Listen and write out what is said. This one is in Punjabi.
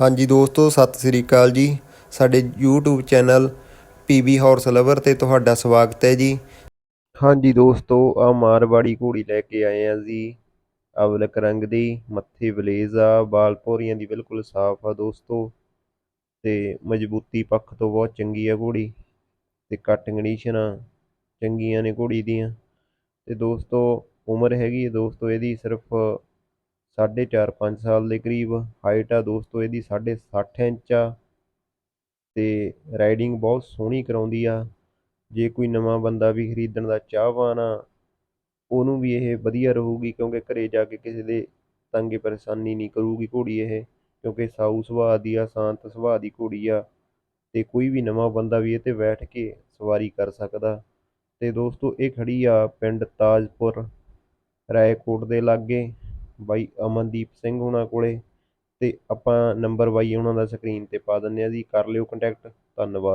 ਹਾਂਜੀ ਦੋਸਤੋ, ਸਤਿ ਸ੍ਰੀ ਅਕਾਲ ਜੀ। ਸਾਡੇ YouTube channel PB horse lover ਤੇ ਤੁਹਾਡਾ ਸਵਾਗਤ ਹੈ ਜੀ। ਹਾਂਜੀ ਦੋਸਤੋ, ਆ ਮਾਰਵਾੜੀ ਘੋੜੀ ਲੈ ਕੇ ਆਏ ਆ ਜੀ। ਅਵਲਕ ਰੰਗ ਦੀ, ਮੱਥੇ ਬਲੇਜ਼ ਆ ਬਾਲ ਭੌਰੀਆਂ ਦੀ ਬਿਲਕੁਲ ਸਾਫ਼ ਆ ਦੋਸਤੋ। ਤੇ ਮਜ਼ਬੂਤੀ ਪੱਖ ਤੋਂ ਬਹੁਤ ਚੰਗੀ ਆ ਘੋੜੀ। ਤੇ ਕੱਟ ਕੰਡੀਸ਼ਨਾਂ ਚੰਗੀਆਂ ਨੇ ਘੋੜੀ ਦੀਆਂ। ਤੇ ਦੋਸਤੋ, ਉਮਰ ਹੈਗੀ ਦੋਸਤੋ, ਇਹਦੀ ਸਿਰਫ ਸਾਢੇ ਚਾਰ ਪੰਜ ਸਾਲ ਦੇ ਕਰੀਬ ਹਾਈਟ ਆ ਦੋਸਤੋ ਇਹਦੀ ਸਾਢੇ ਸੱਠ ਇੰਚ ਆ ਤੇ ਰਾਈਡਿੰਗ ਬਹੁਤ ਸੋਹਣੀ ਕਰਾਉਂਦੀ ਆ। ਜੇ ਕੋਈ ਨਵਾਂ ਬੰਦਾ ਵੀ ਖਰੀਦਣ ਦਾ ਚਾਹਵਾਨ ਆ, ਉਹਨੂੰ ਵੀ ਇਹ ਵਧੀਆ ਰਹੂਗੀ ਕਿਉਂਕਿ ਘਰੇ ਜਾ ਕੇ ਕਿਸੇ ਦੇ ਤੰਗੇ ਪਰੇਸ਼ਾਨੀ ਨਹੀਂ ਕਰੂਗੀ ਘੋੜੀ ਇਹ, ਕਿਉਂਕਿ ਸਾਊ ਸੁਭਾਅ ਦੀ ਆ, ਸ਼ਾਂਤ ਸੁਭਾਅ ਦੀ ਘੋੜੀ ਆ ਤੇ ਕੋਈ ਵੀ ਨਵਾਂ ਬੰਦਾ ਵੀ ਇਹ ਤੇ ਬੈਠ ਕੇ ਸਵਾਰੀ ਕਰ ਸਕਦਾ। ਤੇ ਦੋਸਤੋ ਇਹ ਖੜੀ ਆ ਪਿੰਡ ਤਾਜਪੁਰ, ਰਾਏਕੋਟ ਦੇ ਲਾਗੇ। ਬਾਈ ਅਮਨਦੀਪ ਸਿੰਘ ਉਹਨਾਂ ਕੋਲੇ ਅਤੇ ਆਪਾਂ ਨੰਬਰ ਬਾਈ ਉਹਨਾਂ ਦਾ ਸਕਰੀਨ ਤੇ ਪਾ ਦਿੰਦੇ ਹਾਂ ਜੀ, ਕਰ ਲਿਓ ਕੰਟੈਕਟ ਧੰਨਵਾਦ।